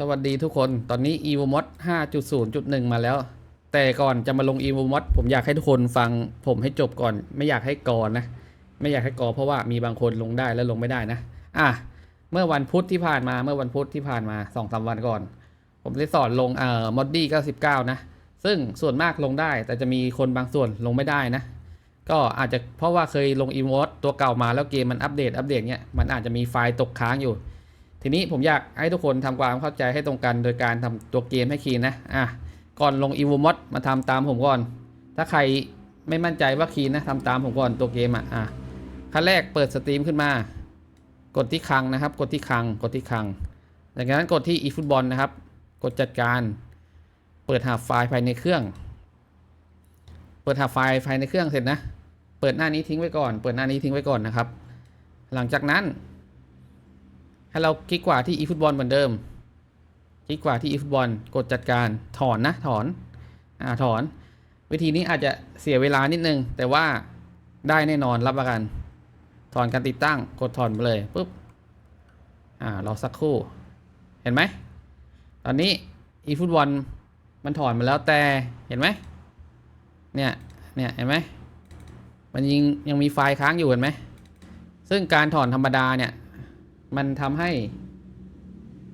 สวัสดีทุกคนตอนนี้ EvoMod 5.0.1 มาแล้ว แต่ก่อนจะมาลง EvoMod ผมอยากให้ทุกคนฟังผมให้จบก่อน ไม่อยากให้กอนะ ไม่อยากให้กอเพราะว่ามีบางคนลงได้และลงไม่ได้นะ อะ เมื่อวันพุธที่ผ่านมาเมื่อวันพุธที่ผ่านมา2อสวันก่อน ผมได้สอนลงเอ่อ Moddy 99 นะ ซึ่งส่วนมากลงได้ แต่จะมีคนบางส่วนลงไม่ได้นะ ก็อาจจะเพราะว่าเคยลง EvoMod ตัวเก่ามาแล้วเกมมันอัปเดตอัปเดตเนี้ยมันอาจจะมีไฟล์ตกค้างอยู่ ทีนี้ผมอยากให้ทุกคนทำความเข้าใจให้ตรงกัน โดยการทำตัวเกมให้คีนนะอะก่อนลง e v o m o d มาทำตามผมก่อน ถ้าใครไม่มั่นใจว่าคีนนะทำตามผมก่อนตัวเกมอะอะขั้นแรกเปิดสตรีมขึ้นมา กดที่คลังนะครับ กดที่คลังกดที่คลังจากนั้นกดที่ eFootball นะครับ กดจัดการ เปิดหาไฟล์ภายในเครื่อง เปิดหาไฟล์ภายในเครื่องเสร็จนะ เปิดหน้านี้ทิ้งไว้ก่อน เปิดหน้านี้ทิ้งไว้ก่อนนะครับ หลังจากนั้น ให้เราคลิกขวาที่ eFootball เหมือนเดิม คลิกขวาที่ eFootball กดจัดการถอนนะถอนอ่าถอน วิธีนี้อาจจะเสียเวลานิดนึง แต่ว่าได้แน่นอนรับประกัน ถอนการติดตั้งกดถอนไปเลยปุ๊บอ่ารอสักครู่ เห็นไหม ตอนนี้ eFootball มันถอนมาแล้วแต่เห็นไหมเนี่ยเนี่ยเห็นไหมมันยังยังมีไฟล์ค้างอยู่เห็นไหมซึ่งการถอนธรรมดาเนี่ย มันทำให้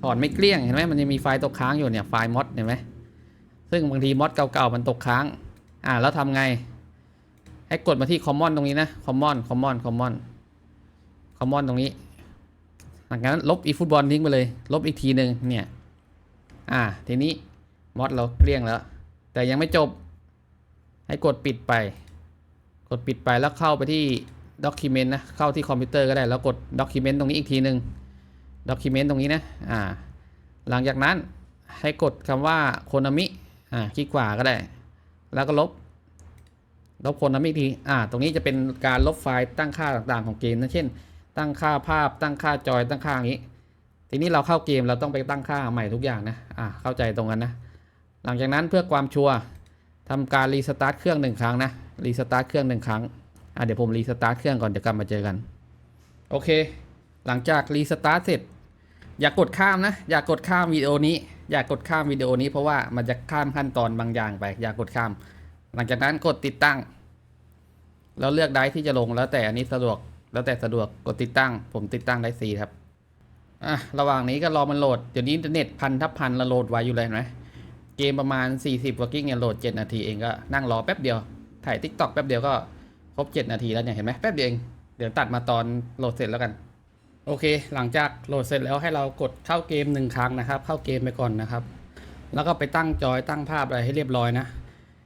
ถอนไม่เกลี้ยงเห็นไหมมันยังมีไฟล์ตกค้างอยู่เนี่ยไฟล์มอดเห็นไหมซึ่งบางทีมอดเก่าๆมันตกค้าง อ่าแล้วทำไง ให้กดมาที่ common ตรงนี้นะ common common common common ตรงนี้หลังจากนั้นลบ eFootball ทิ้งไปเลย ลบอีกทีหนึ่งเนี่ยอ่าทีนี้มอดเราเกลี้ยงแล้ว แต่ยังไม่จบ ให้กดปิดไป กดปิดไปแล้วเข้าไปที่ Document นะ เข้าที่คอมพิวเตอร์ก็ได้ แล้วกด Document ตรงนี้อีกทีหนึ่ง Document ตรงนี้นะ อ่า หลังจากนั้นให้กดคำว่าโคนามิ อ่า คลิกขวาก็ได้ แล้วก็ลบ ลบโคนามิที อ่า ตรงนี้จะเป็นการลบไฟล์ตั้งค่าต่างๆของเกมนะ เช่น ตั้งค่าภาพ ตั้งค่าจอย ตั้งค่าอย่างนี้ ทีนี้เราเข้าเกมเราต้องไปตั้งค่าใหม่ทุกอย่างนะ อ่า เข้าใจตรงกันนะ หลังจากนั้นเพื่อความชัวร์ทำการรีสตาร์ทเครื่องหนึ่งครั้งนะ รีสตาร์ทเครื่องหนึ่งครั้ง อะเดี๋ยวผมรีสตาร์ทเครื่องก่อนเดี๋ยวกลับมาเจอกัน โอเค หลังจากรีสตาร์ทเสร็จ อย่ากดข้ามนะ อย่ากดข้ามวิดีโอนี้ อย่ากดข้ามวิดีโอนี้เพราะว่ามันจะข้ามขั้นตอนบางอย่างไป อย่ากดข้าม หลังจากนั้นกดติดตั้ง แล้วเลือกได้ที่จะลงแล้วแต่อันนี้สะดวก แล้วแต่สะดวกกดติดตั้ง ผมติดตั้งได้สีครับอะระหว่างนี้ก็รอมันโหลดเดี๋ยวนี้อินเทอร์เน็ตพันทับพันละโหลดไว้อยู่เลยไหมเกมประมาณ 40กว่ากิกเนี่ยโหลด 7 นาทีเองก็นั่งรอแป๊บเดียวถ่ายทิกตอกแป๊บเดียวก็ ครบ 7 นาทีแล้วเนี่ยเห็นไหมแป๊บเดียวเองเดี๋ยวตัดมาตอนโหลดเสร็จแล้วกัน โอเค หลังจากโหลดเสร็จแล้วให้เรากดเข้าเกมหนึ่งครั้งนะครับ เข้าเกมไปก่อนนะครับ แล้วก็ไปตั้งจอยตั้งภาพอะไรให้เรียบร้อยนะ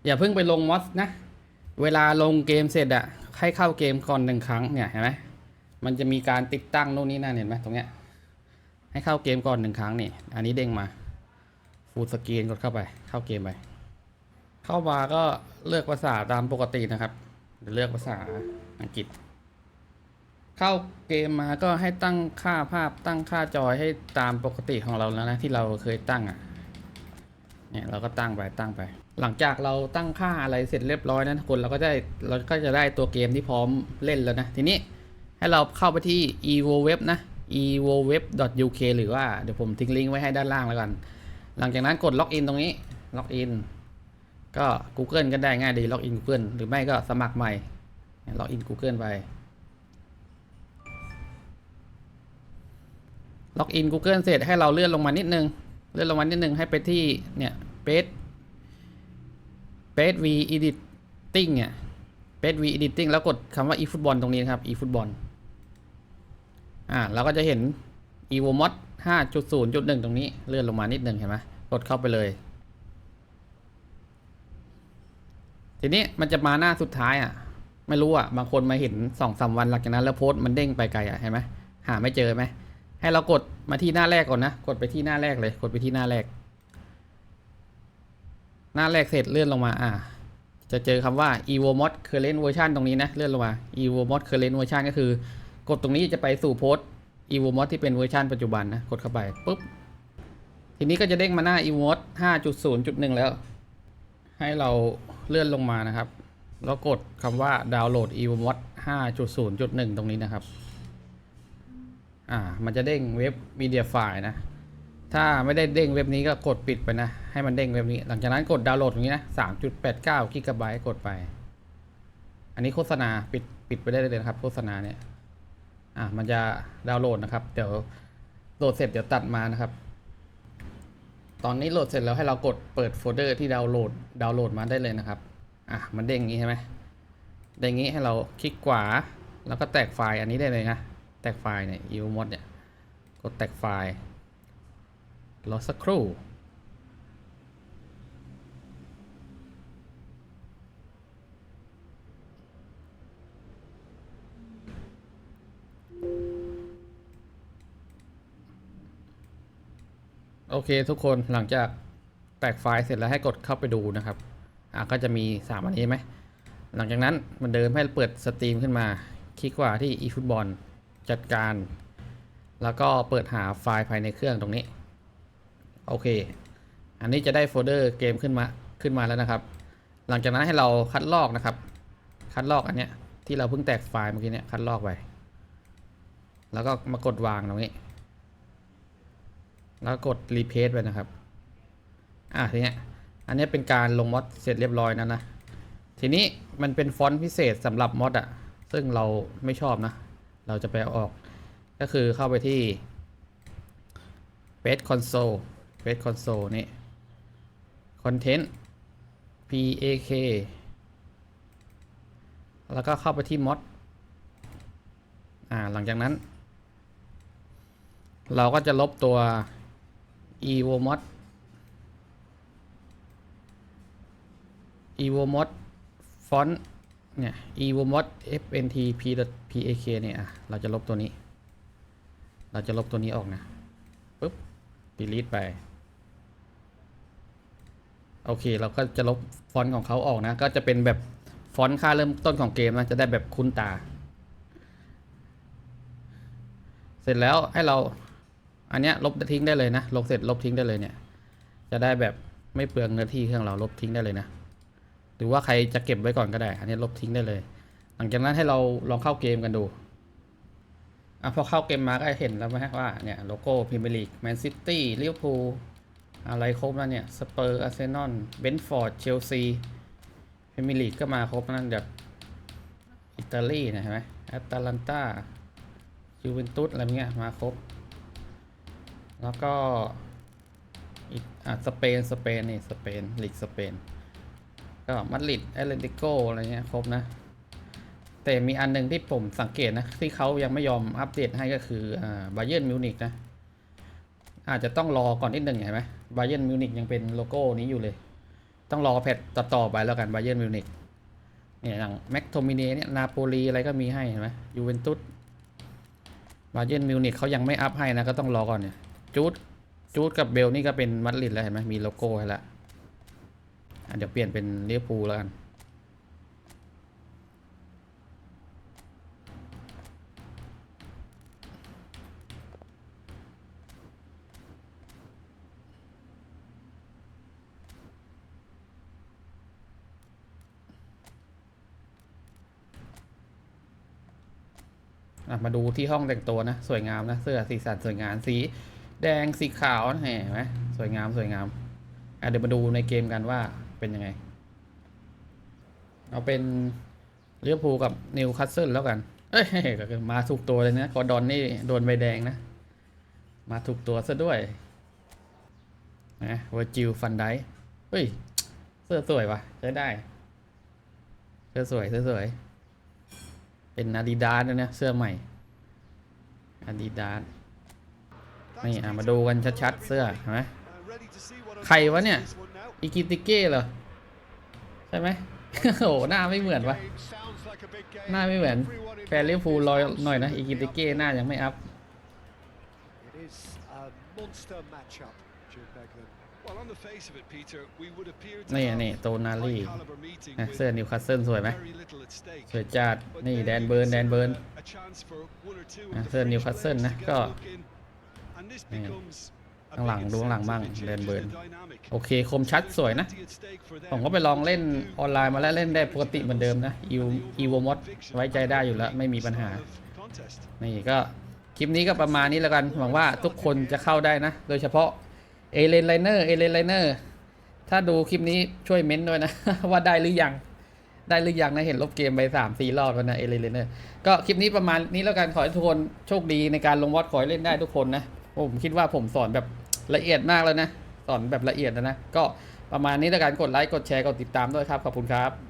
อย่าเพิ่งไปลงมอสนะ เวลาลงเกมเสร็จอะให้เข้าเกมก่อนหนึ่งครั้งเนี่ยเห็นไหมมันจะมีการติดตั้งโน่นนี่นั่นเห็นไหมตรงเนี้ยให้เข้าเกมก่อนหนึ่งครั้งนี่ อันนี้เด้งมาฟูลสกรีนกดเข้าไป เข้าเกมไป เข้ามาก็เลือกภาษาตามปกตินะครับ เลือกภาษาอังกฤษ เข้าเกมมาก็ให้ตั้งค่าภาพตั้งค่าจอยให้ตามปกติของเราแล้วนะที่เราเคยตั้งอะเนี่ยเราก็ตั้งไปตั้งไป หลังจากเราตั้งค่าอะไรเสร็จเรียบร้อยนะทุกคนเราก็ได้เราก็จะได้ตัวเกมที่พร้อมเล่นแล้วนะ ทีนี้ให้เราเข้าไปที่ evoweb นะ evoweb.uk หรือว่าเดี๋ยวผมทิ้งลิงก์ไว้ให้ด้านล่างแล้วกัน หลังจากนั้นกดล็อกอินตรงนี้ล็อกอิน ก็ Google ก็ได้ง่ายดีล็อกอิน Google หรือไม่ก็สมัครใหม่ล็อกอิน Google ไปล็อกอิน Google เสร็จให้เราเลื่อนลงมานิดนึง เลื่อนลงมานิดนึงให้ไปที่เนี่ย page page v editing เนี่ย page v editing แล้วกดคำว่า eFootball ตรงนี้นครับ eFootball อ่าเราก็จะเห็น evomod 5.0.1 ตรงนี้เลื่อนลงมานิดนึงเห็นไหมกดเข้าไปเลย ทีนี้มันจะมาหน้าสุดท้ายอะ ไม่รู้อะ บางคนมาเห็นสองสามวันหลังจากนั้น แล้วโพสต์มันเด้งไปไกลอะเห็นไหมหาไม่เจอไหมให้เรากดมาที่หน้าแรกก่อนนะ กดไปที่หน้าแรกเลย กดไปที่หน้าแรก หน้าแรกเสร็จเลื่อนลงมา อ่า จะเจอคำว่า evomod current version ตรงนี้นะ เลื่อนลงมา evomod current version ก็คือ กดตรงนี้จะไปสู่โพสต์ evomod ที่เป็นเวอร์ชันปัจจุบันนะ กดเข้าไปปุ๊บ ทีนี้ก็จะเด้งมาหน้า evomod 5.0.1 แล้ว ให้เรา เลื่อนลงมานะครับ แล้วกดคำว่าดาวน์โหลด evomod 5.0.1 ตรงนี้นะครับ อ่า มันจะเด้งเว็บ media file นะ ถ้าไม่ได้เด้งเว็บนี้ก็กดปิดไปนะ ให้มันเด้งเว็บนี้ หลังจากนั้นกดดาวน์โหลดอย่างนี้นะสามจุดแปดเก้ากิกะไบต์กดไป อันนี้โฆษณาปิดปิดไปได้เลยนะครับ โฆษณาเนี่ย อะมันจะดาวน์โหลดนะครับ เดี๋ยวโหลดเสร็จเดี๋ยวตัดมานะครับ ตอนนี้โหลดเสร็จแล้วให้เรากดเปิดโฟลเดอร์ที่ดาวน์โหลดดาวน์โหลดมาได้เลยนะครับ อะมันเด้งงนี้ใช่ไหมเด้งงนี้ให้เราคลิกขวา แล้วก็แตกไฟล์อันนี้ได้เลยนะ แตกไฟล์เนี่ยเอวมดเนี่ย กดแตกไฟล์รอสักครู่ เคทุกคนหลังจากแตกไฟล์เสร็จแล้วให้กดเข้าไปดูนะครับอะก็จะมี 3 อันนี้ไหม หลังจากนั้นมันเดินให้เปิดสตรีมขึ้นมา คลิกขวาที่ eFootball จัดการ แล้วก็เปิดหาไฟล์ภายในเครื่องตรงนี้ โอเค อันนี้จะได้โฟลเดอร์เกมขึ้นมาขึ้นมาแล้วนะครับ หลังจากนั้นให้เราคัดลอกนะครับ คัดลอกอันเนี้ยที่เราเพิ่งแตกไฟล์เมื่อกี้เนี่ยคัดลอกไป แล้วก็มากดวางตรงนี้ แล้วกดรีเพสไปนะครับ อะทีเนี้ย อันนี้เป็นการลงมอดเสร็จเรียบร้อยแล้วนะ ทีนี้มันเป็นฟอนต์พิเศษสำหรับมอดอะซึ่งเราไม่ชอบนะ เราจะไปเอาออก ก็คือเข้าไปที่ Page Console Page Console นี่ Content PAK แล้วก็เข้าไปที่ Mod อ่า หลังจากนั้น เราก็จะลบตัว evo mod evo mod font เนี่ย evo mod fnt p pak เนี่ยเราจะลบตัวนี้ เราจะลบตัวนี้ออกนะปุ๊บ delete ไป โอเค เราก็จะลบฟอนต์ของเขาออกนะ ก็จะเป็นแบบฟอนต์ค่าเริ่มต้นของเกมนะ จะได้แบบคุ้นตา เสร็จแล้วให้เรา อันเนี้ยลบทิ้งได้เลยนะ ลบเสร็จลบทิ้งได้เลยเนี่ย จะได้แบบไม่เปลืองเนื้อที่เครื่องเราลบทิ้งได้เลยนะ หรือว่าใครจะเก็บไว้ก่อนก็ได้ อันนี้ลบทิ้งได้เลย หลังจากนั้นให้เราลองเข้าเกมกันดูอะพอเข้าเกมมาก็เห็นแล้วไหมว่าเนี่ยโลโก้พรีเมียร์ลีกแมนซิตี้ลิเวอร์พูลอะไรครบแล้วเนี่ยสเปอร์อาร์เซนอลเบนฟอร์ดเชลซีพรีเมียร์ลีกก็มาครบนั่นแบบอิตาลีนะเห็นไหมแอตแลนตายูเวนตุสอะไรเงี้ยมาครบ แล้วก็อีกอะสเปน สเปนนี่สเปนลีกสเปน ก็มาดริดแอตเลติโกอะไรเงี้ยครบนะ แต่มีอันหนึ่งที่ผมสังเกตนะ ที่เขายังไม่ยอมอัปเดตให้ก็คืออ่าบาเยิร์นมิวนิกนะ อาจจะต้องรอก่อนนิดหนึ่งเห็นไหมบาเยิร์นมิวนิกยังเป็นโลโก้นี้อยู่เลย ต้องรอแพทต่อๆไปแล้วกันบาเยิร์นมิวนิกเนี่ยอย่างแม็กโทมิเนเนี่ยนาโปลีอะไรก็มีให้เห็นไหมยูเวนตุสบาเยิร์นมิวนิกเขายังไม่อัพให้นะก็ต้องรอก่อนเนี่ย จูดจูดกับเบลนี่ก็เป็นมัดริดแล้วเห็นไหมมีโลโก้ให้แล้วอะเดี๋ยวเปลี่ยนเป็นเลียพูแล้วกันมาดูที่ห้องแต่งตัวนะ สวยงามนะ เสื้อสีสันสวยงามสี แดงสีขาวนะเห็นไหมสวยงามสวยงามอะเดี๋ยวมาดูในเกมกันว่าเป็นยังไง เอาเป็นเลี้ยวภูกับนิวคาสเซิลแล้วกัน เอ้ยมาถูกตัวเลยนะกอดอนนี่โดนใบแดงนะ มาถูกตัวซะด้วยนะเวอร์จิลฟันไดเฮ้ย เสื้อสวยว่ะใช้ได้ เสื้อสวยเสื้อสวย เป็นอาดิดาสนะเนี่ยเสื้อใหม่อาดิดาส นี่มาดูกันชัดๆ เสื้อเห็นไหมใครวะเนี่ยอิกิติเก้เหรอ ใช่ไหมโอ้หน้าไม่เหมือนวะหน้าไม่เหมือนแฟนเลิฟูลอยหน่อยนะอิกิติเก้หน้ายังไม่อัพนี่นี่โตนาลีนะเสื้อนิวคาสเซิลสวยไหมสวยจัดนี่แดนเบิร์นแดนเบิร์นนะเสื้อนิวคาสเซิลนะก็ ข้างหลัง big ดูข้างหลัง incentive. บ้าง It แดน changes เบิร์น the dynamic. โอเคคมชัดสวยนะ Plenty at stake for them. ผมก็ไปลองเล่นออนไลน์มาแล้วเล่นได้ปกติเหมือนเดิมนะอีอีโวมอดไว้ใจได้อยู่แล้ว ไม่มีปัญหา Contest. นี่ก็คลิปนี้ก็ประมาณนี้แล้วกัน หวังว่าทุกคนจะเข้าได้นะ โดยเฉพาะเอเลนไลเนอร์เอเลนไลเนอร์ถ้าดูคลิปนี้ช่วยเม้นต์ด้วยนะ ว่าได้หรือยัง ได้หรือยังนะเห็นลบเกมไปสามสี่รอบแล้วนะเอเลนไลเนอร์ก็คลิปนี้ประมาณนี้แล้วกันขอให้ทุกคนโชคดีในการลงวอดขอให้เล่นได้ทุกคนนะ ผมคิดว่าผมสอนแบบละเอียดมากแล้วนะ สอนแบบละเอียดนะนะ ก็ประมาณนี้แล้วกันกดไลค์ กดแชร์ กดติดตามด้วยครับ ขอบคุณครับ